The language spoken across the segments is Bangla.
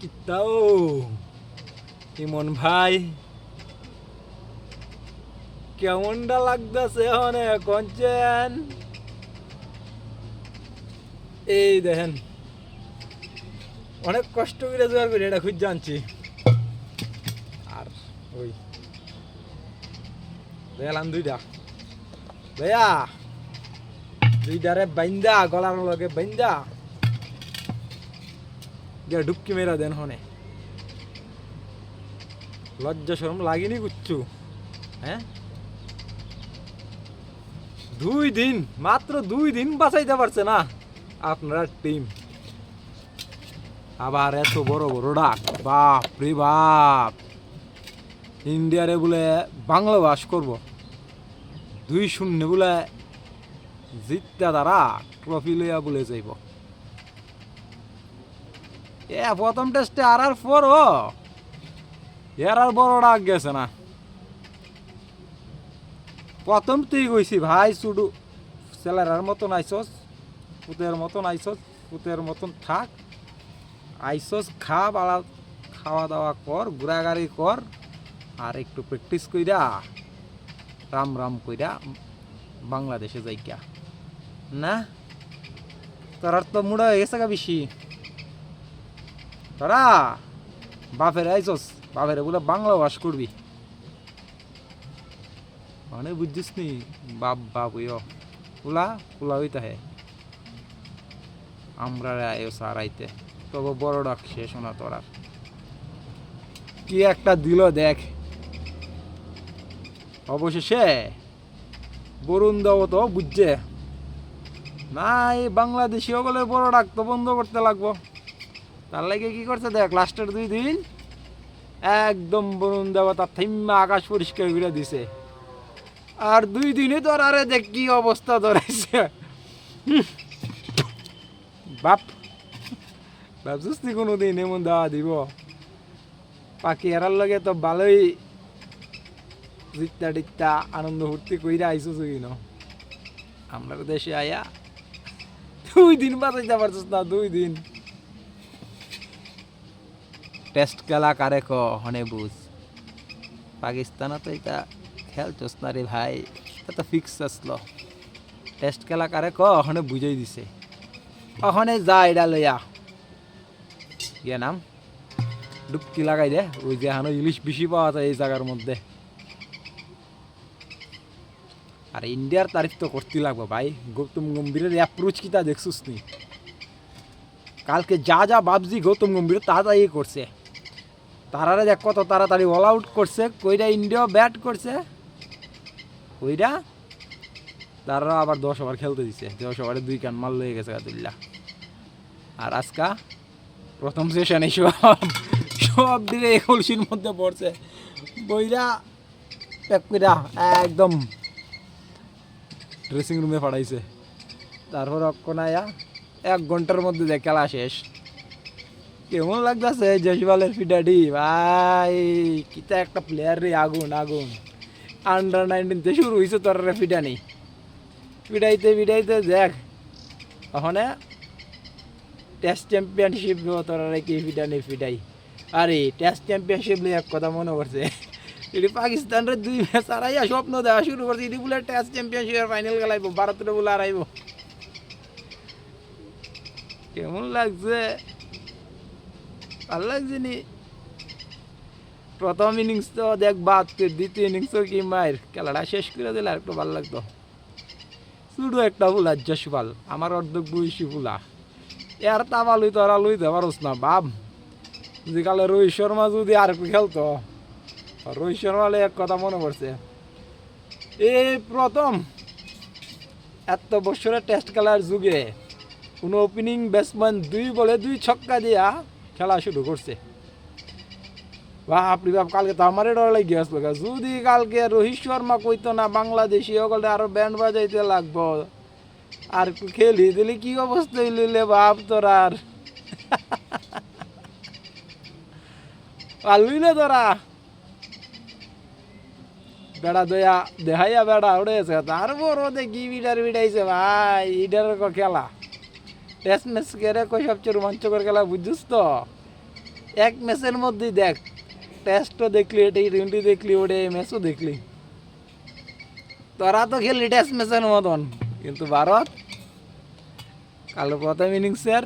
কিতাও ইমন ভাই, কেমনটা লাগতেছে হনে কঞ্চেন? এই দেখেন, অনেক কষ্ট করে জোগাড় করি এটা খুঁজ জানছি আর ওই দেখলাম দুইটা। ভাইয়া দুইটারে বাইন্দা, গলার লগে বাইন্দা। গিয়া ডুবকি মেরা দেন হনে। লজ্জা শরম লাগেনি কুচ্ছু হ্যাঁ? দুই দিন, মাত্র দুই দিন বাঁচাইতে পারছে না আপনার টিম আবার এত বড় বড় ডাক, বাপ রে বাপ। ইন্ডিয়ারে বলে বাংলা বাস করব। দুই শূন্য বলে জিতটা দ্বারা ট্রফি লইয়া বলে যাইব। এ, প্রথম টেস্টে আর আর ফোর ও। এর আর বড় ডাক গেছে না। প্রথম তুই কইছি, ভাই, শুধু ছেলেরার মতন আইসস, পুতের মতন আইসস, পুতের মতন থাক। আইসস, খা বালা খাওয়া দাওয়া কর, ঘোরাঘাড়ি কর, আর একটু প্র্যাকটিস কইরা, রাম রাম কইরা বাংলাদেশে যাইকা না? তোরার তো মুড়া হয়ে গেছে গা বেশি। তোরা, বাপের আইসস, বাপের বলে বাংলা বাস করবি। মানে বুঝছিস নি? বাপ বাপ, ইয়। উলা উলা হইতে হে। আমরা আয়ো সারাইতে তবে বড় ডাক শেষ না তোরার। কি একটা দিল দেখ। অবশেষে বরুণ দেব তো বুঝছে। না, এই বাংলাদেশি ওগুলো বড় ডাক তো বন্ধ করতে লাগবো। তার লাগে কি করছে দেখ লাস্টের দুই দিন একদম বরুণ দেবতা থাইম্মা আকাশ পরিষ্কার করে দিছে। আর দুই দিনে তোর আরে দেখ কি অবস্থা ধরেছে। বাপ, ভাবছিস তুই কোনো দিন এমন দেওয়া দিব? পাখি এরার লগে তো ভালোই জিত্তা টিত্তা আনন্দ ফুর্তি কইরা আইসো কি ন? আমরা দেশে আয়া দুই দিন বাঁচাইতে পারছিস না, দুই দিন। টেস্ট খেলা কারে ক হনে বুঝ। পাকিস্তানে তো এটা খেলছস না রে ভাই এটা তো ফিক্স আসলো টেস্ট খেলা কারে ক ওখানে বুঝাই দিছে। ওখানে যা এটা লইয়া ইয়ে নাম? ডুবকি লাগাই দে, ওই যে হানো ইলিশ বেশি পাওয়া যায় এই জায়গার মধ্যে। আর ইন্ডিয়ার তারিফ তো করতে লাগবে ভাই, গৌতম গম্ভীরের অ্যাপ্রোচ কি তা দেখছিস নি কালকে যা যা ভাবছি গৌতম গম্ভীর তা তাই করছে। তারারে দেখ কত তাড়াতাড়ি অল আউট করছে, কইরা ইন্ডিয়া ব্যাট করছে। কইরা তারা আবার দশ ওভার খেলতে দিছে। দশ ওভারে দুই কান মাল লয়ে গেছে গাতুল্লা আর আজকা প্রথম সেশনে সব সব দিলে কলসির মধ্যে পড়ছে। বইরা প্যাক কইরা একদম ড্রেসিং রুমে পাঠাইছে তারপর অক্ষণায়া এক ঘণ্টার মধ্যে দেখ খেলা শেষ। কেমন লাগতেছে? জশবালের ফিডাডি ভাই, কিতা একটা প্লেয়ার রে, আগুন আগুন। আন্ডার নাইনটিনতে শুরু হয়েছে তোর রে ফিডানি ফিডাইতে ফিডাইতে দেখ। ওখানে টেস্ট চ্যাম্পিয়নশিপ তোর কি ফিডানি ফিডাই আরে টেস্ট চ্যাম্পিয়নশিপ নিয়ে এক কথা মনে করছে এটি পাকিস্তানের দুই ম্যাচ হারাইয়া স্বপ্ন দেওয়া শুরু করছে। এটি বলে টেস্ট চ্যাম্পিয়নশিপের ফাইনাল খেলাইব, ভারতের বলে হারাইব। কেমন লাগছে? ভালো লাগছে নি প্রথম ইনিংস তো দেখ বাদ দ্বিতীয় ইনিংসও কি মায়ের। খেলাটা শেষ করে দিলে আর একটু ভালো লাগতো। শুধু একটা ফুলা, যশপাল। আমার অর্ধেক বয়সী ফুলা। এর তাবা লই তোরা লইতে পারস না, বাপ। যদি কালে রোহিত শর্মা যদি আর একটু খেলতো, রোহিত শর্মালে এক কথা মনে পড়ছে। এই প্রথম। এত বছরের টেস্ট খেলার যুগে কোনো ওপেনিং ব্যাটসম্যান দুই বলে দুই ছক্কা দিয়া খেলা শুরু করছে। বাপরি বাপ কালকে তো আমারই ডর লাগে আসলো যদি কালকে রোহিত শর্মা কইতো না বাংলাদেশি ওগুলো আরও ব্যান্ড বাজাইতে লাগবো, আর খেলি দিলে কি অবস্থা হইলে বাপ তোর আর? আর লইলে তোরা? বেড়া দয়া দেখাইয়া বেড়া উড়েছে তার বড় দেখি বিডার বিডাইছে ভাই ইডার খেলা? টেস্ট ম্যাচ কেরে কই সবচেয়ে রোমাঞ্চকর খেলা, বুঝছিস তো? এক ম্যাচের মধ্যেই দেখ টেস্টও দেখলি টি টোয়েন্টি দেখলি ওডে ম্যাচও দেখলি। তোরা তো খেললি টেস্ট ম্যাচের মতন, কিন্তু ভারত, কাল প্রথম ইনিংসের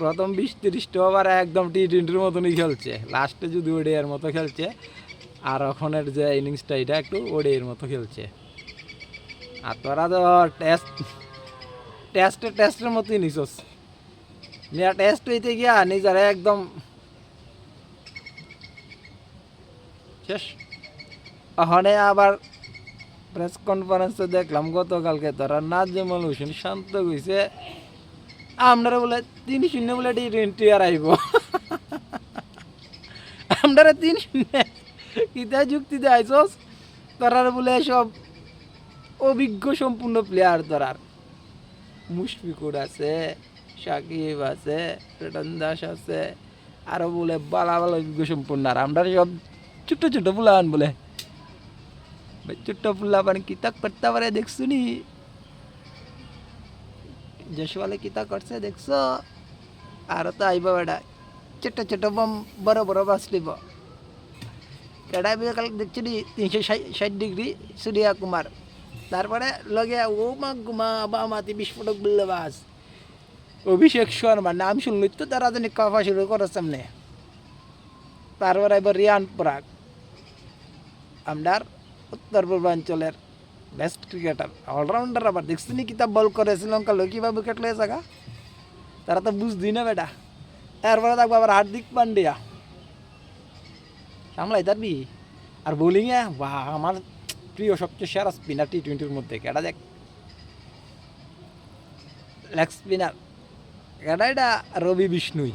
প্রথম বিশ তিরিশটা ওভার একদম টি টোয়েন্টির মতনই খেলছে। লাস্টে যদি ওডিআর মতো খেলছে, আর ওখানের যে ইনিংসটা এটা একটু ওডিআর মতো খেলছে। আর তোরা তো টেস্ট টেস্টে টেস্টের মতোই নিছস। নিয়া টেস্ট হইতে গিয়া নিজের একদম শেষ। ওখানে আবার প্রেস কনফারেন্সে দেখলাম, গতকালকে তারা নাজমুল হোসেন শান্ত কইছে আমরা বলে তিন শূন্য বলে টি আর আইব। আমরা তিন শূন্য। কিতা যুক্তিতে আইসস তারার বলে সব অভিজ্ঞ সম্পূর্ণ প্লেয়ার তারার মুশফিকুর আছে, সাকিব আছে রেটন দাস আছে, আরও বলে বালা বালা অভিজ্ঞ সম্পূর্ণ আর আমরা সব ছোট্ট ছোট ফুলান বলে। ছোট্ট ফুলা মানে কিতা করতে পারে দেখছ নি? যশওয়ালে কিতা করছে দেখছ? আর তো আইব বেটা। ছোট ছোট বম, বড় বড় বাস লিব কেডা কাল দেখছি তিনশো ষাট ডিগ্রি সূর্যা কুমার তারপরে লগে, ও মা গুমা বামাতি বিস্ফোরক বললে বাস অভিষেক শর্মা নাম শুনলি তো তারা জানি কফা শুরু করার সামনে। তারপরে এবার রিয়ান পরাগ। আমরার উত্তর পূর্বাঞ্চলের বেস্ট ক্রিকেটার অলরাউন্ডার আবার। দেখছি নি কিতাব বল করে শ্রীলঙ্কা লোক কীভাবে উইকেট লয়ে থাকা তারা তো বুঝদি না বেটা। তারপরে থাকব আবার হার্দিক পান্ডিয়া। সামলাই তারবি আর বোলিংয়ে বা আমার প্রিয় সবচেয়ে সেরা স্পিনার টি টোয়েন্টির মধ্যে কেটা দেখ। লেগ স্পিনার কেটা এটা রবি বিষ্ণুই।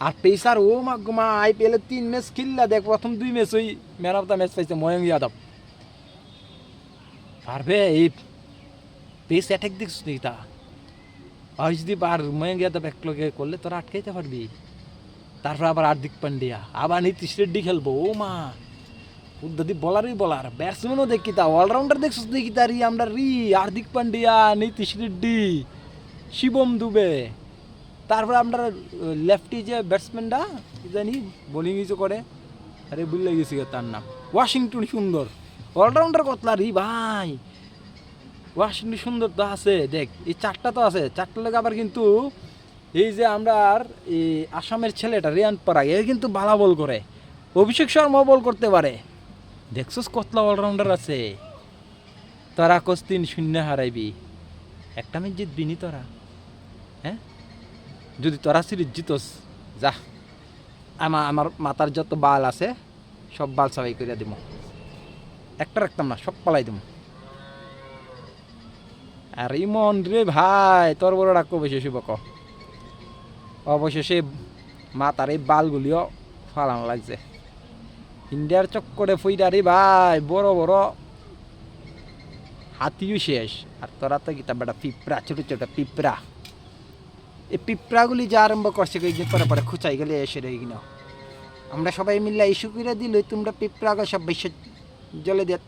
আর পেসার ও মা গুমা আইপিএলের তিন ম্যাচ খেললা, দেখ প্রথম দুই ম্যাচ ওই ম্যান অফ দ্য ম্যাচ পাইছে ময়ঙ্ক যাদব। পারবে? এই পেস অ্যাটাক দেখছিস নি তা? আর যদি আর ময়ঙ্ক যাদব এক লগে করলে তোরা আটকাইতে পারবি। তারপর আবার হার্দিক পান্ডিয়া। আবার নীতিশ রেড্ডি খেলব। ও মা। উদ্যোদি বলারই বলার। ব্যাটসম্যানও দেখি তা অলরাউন্ডার দেখছিস দেখি তা, রি, আমরা রি, হার্দিক পান্ডিয়া, নীতিশ রেড্ডি, শিবম দুবে। তারপরে আমরা লেফটি যে ব্যাটসম্যানটা জানি বোলিং করে, আরে ভুলে গেছি তার নাম। ওয়াশিংটন সুন্দর। অলরাউন্ডার কতলা রি ভাই? ওয়াশিংটন সুন্দর তো আছে, দেখ, এই চারটা তো আছে। চারটা লেগে আবার কিন্তু এই যে আমরা এই আসামের ছেলেটা, রিয়ান পরাগ, এ কিন্তু ভালো বল করে। অভিষেক শর্মা বল করতে পারে। দেখছস কতলা অলরাউন্ডার আছে? তোরা কোস তিন শূন্য হারাইবি। একটা ম্যাচ জিতবি নি তোরা। হ্যাঁ? যদি তোরা সিরিজ জিতস, যা। আমার আমার মাথার যত বাল আছে, সব বাল সবাই করে দিব একটা রাখতাম না, সব পালাই দিব আর ইমন রে ভাই, তোর বড় ডাক অবশেষে বক অবশেষে মাথার এই বালগুলিও ফালানো লাগছে। ইন্ডিয়ার চক্করে ফইরা রে ভাই, বড় বড়। হাতিও শেষ। আর তোরা তো গীতা বেটা পিঁপড়া, ছোট ছোট পিঁপড়া। এই পিঁপড়াগুলি যা আরম্ভ করছে যে পরে পরে খুচাই গেলে এসে রয়ে কিনা আমরা সবাই মিলে ইস্যু করে দিল তোমরা পিঁপড়াকে সব বেশি জলে দিয়ে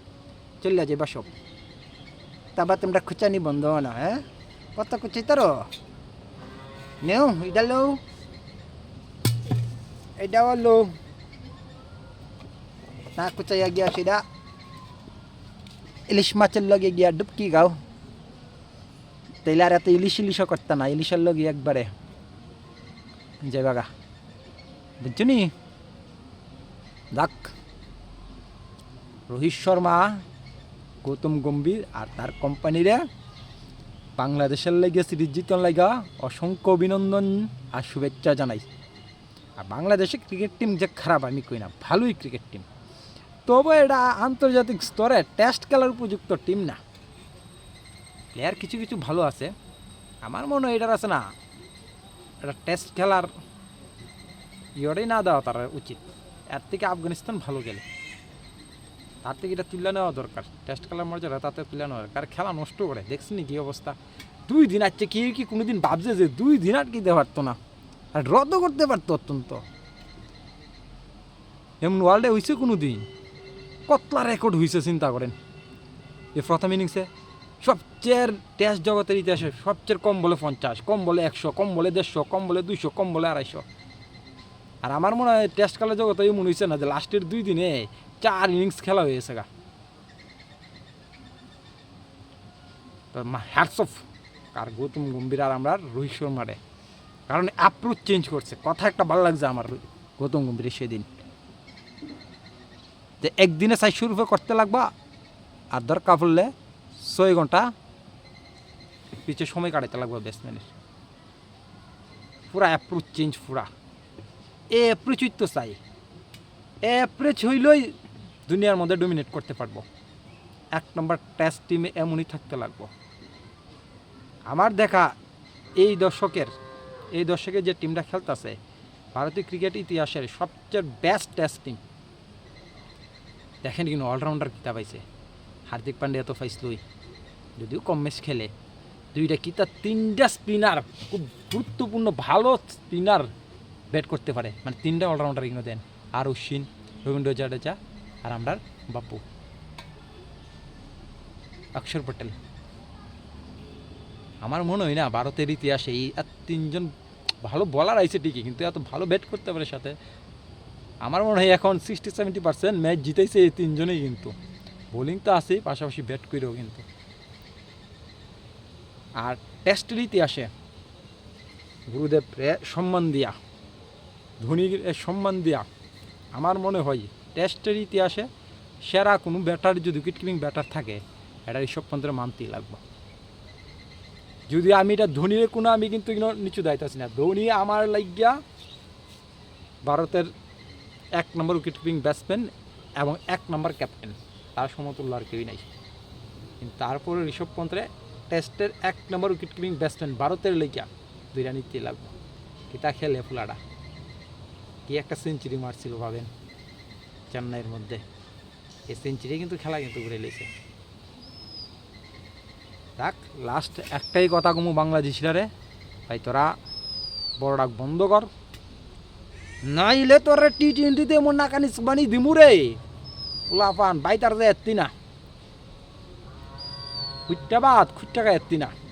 চলে যাবা সব। তারপর তোমরা খুচানি বন্ধ না হ্যাঁ? কত খুচাই তার? নেও এটা লো এটাও লো না খুচাইয়া গিয়া সেটা ইলিশ মাছের লগে গিয়া ডুবকি গাও তাইলে আর এত ইলিশ ইলিশও করতে না ইলিশের লগে একবারে যে বাগা বুঝছ নি দেখ রোহিত শর্মা গৌতম গম্ভীর আর তার কোম্পানিরে বাংলাদেশের লাগে সিরিজ জিতন লাগা অসংখ্য অভিনন্দন আর শুভেচ্ছা জানাই আর বাংলাদেশের ক্রিকেট টিম যে খারাপ আমি কই না ভালোই ক্রিকেট টিম তবে এটা আন্তর্জাতিক স্তরে টেস্ট খেলার উপযুক্ত টিম না। প্লেয়ার কিছু কিছু ভালো আছে। আমার মনে হয় এটার আছে না, এটা টেস্ট খেলার ইয়টাই না দেওয়া তার উচিত। এর থেকে আফগানিস্তান ভালো গেলে তার থেকে এটা তুলে নেওয়া দরকার। টেস্ট খেলার মর্যাদা তাতে তুলে নেওয়া দরকার। খেলা নষ্ট করে দেখছি কি অবস্থা? দুই দিন আজকে কেউ কি কোনোদিন ভাবছে যে দুই দিন আর আটকিতে পারতো না। আর রদ্দ করতে পারতো অত্যন্ত। এমন ওয়ার্ল্ডে হয়েছে কোনো দিন কতলা রেকর্ড হয়েছে চিন্তা করেন। এই প্রথম ইনিংসে সবচেয়ে টেস্ট জগতের ইতিহাসে সবচেয়ে কম বলে পঞ্চাশ, কম বলে একশো, কম বলে দেড়শো, কম বলে দুইশো, কম বলে আড়াইশো। আর আমার মনে হয় টেস্ট খেলা জগতে মনে হয়েছে না যে লাস্টের দুই দিনে চার ইনিংস খেলা হয়েছে গা। হ্যাটস অফ আর গৌতম গম্ভীর আর আমরা রোহিত শর্মারে। কারণ অ্যাপ্রোচ চেঞ্জ করছে। কথা একটা ভালো লাগছে আমার গৌতম গম্ভীরের সেদিন। যে একদিনে চারশো রুপে করতে লাগবা, আর দরকার পড়লে ছয় ঘণ্টা পিছে সময় কাটাতে লাগবে ব্যাটসম্যানের পুরা অ্যাপ্রোচ চেঞ্জ পুরা। এ অ্যাপ্রোচই তো চাই। এ অ্যাপ্রোচ হইলেই দুনিয়ার মধ্যে ডমিনেট করতে পারব। এক নম্বর টেস্ট টিমে এমনই থাকতে লাগবো। আমার দেখা এই দর্শকের এই দর্শকের যে টিমটা খেলতেছে, ভারতীয় ক্রিকেট ইতিহাসের সবচেয়ে বেস্ট টেস্ট টিম দেখেন কিন্তু অলরাউন্ডার কিতা পাইছে। হার্দিক পান্ডিয়া তো পাইছিলই। যদিও কম ম্যাচ খেলে। দুইটা কিতা, তিনটা স্পিনার খুব গুরুত্বপূর্ণ, ভালো স্পিনার ব্যাট করতে পারে। মানে তিনটা অলরাউন্ডার কিন্তু দেন। আর অশ্বিন রবীন্দ্র জাডেজা আর আমরার বাপু অক্ষর পটেল। আমার মনে হয় না ভারতের ইতিহাসে এই তিনজন ভালো বলার আইছে ঠিকই, কিন্তু এত ভালো ব্যাট করতে পারে সাথে। আমার মনে হয় এখন সিক্সটি সেভেন্টি পার্সেন্ট ম্যাচ জিতেছে এই তিনজনেই কিন্তু। বোলিং তো আছেই, পাশাপাশি ব্যাট করেও কিন্তু। আর টেস্টের ইতিহাসে গুরুদেবরে সম্মান দিয়া ধোনির সম্মান দিয়া, আমার মনে হয় টেস্টের ইতিহাসে সেরা কোনো ব্যাটার যদি উইকেট কিপিং ব্যাটার থাকে এটা ঋষভ পন্থের মানতেই লাগবে। যদি আমি এটা ধোনির কোনো, আমি কিন্তু নিচু দায়িত্ব আছি না। ধোনি আমার লাগিয়া ভারতের এক নম্বর উইকেট কিপিং ব্যাটসম্যান এবং এক নম্বর ক্যাপ্টেন তার সমতুল্য আর কেউই নাই। কিন্তু তারপরে ঋষভ পন্থে টেস্টের এক নম্বর উইকেট কিপিং ব্যাটসম্যান ভারতের লেগিয়া দুইটা নিতেই লাগবে? কিতা খেলে ফুলাটা কি একটা সেঞ্চুরি মারছিল ভাবেন চেন্নাইয়ের মধ্যে। এই সেঞ্চুরি কিন্তু খেলা কিন্তু ঘুরে লেছে দেখ লাস্ট একটাই কথা কমু বাংলাদেশিরা রে। ভাই, তোরা বড় ডাক বন্ধ কর। নাইলে তোর টি টোয়েন্টিতে এমন নাকানি বানি দিমু রে। লাফান বাইতার যে এত্তি না। খুঁটটা বাদ খুঁটটাকা এত্তি না।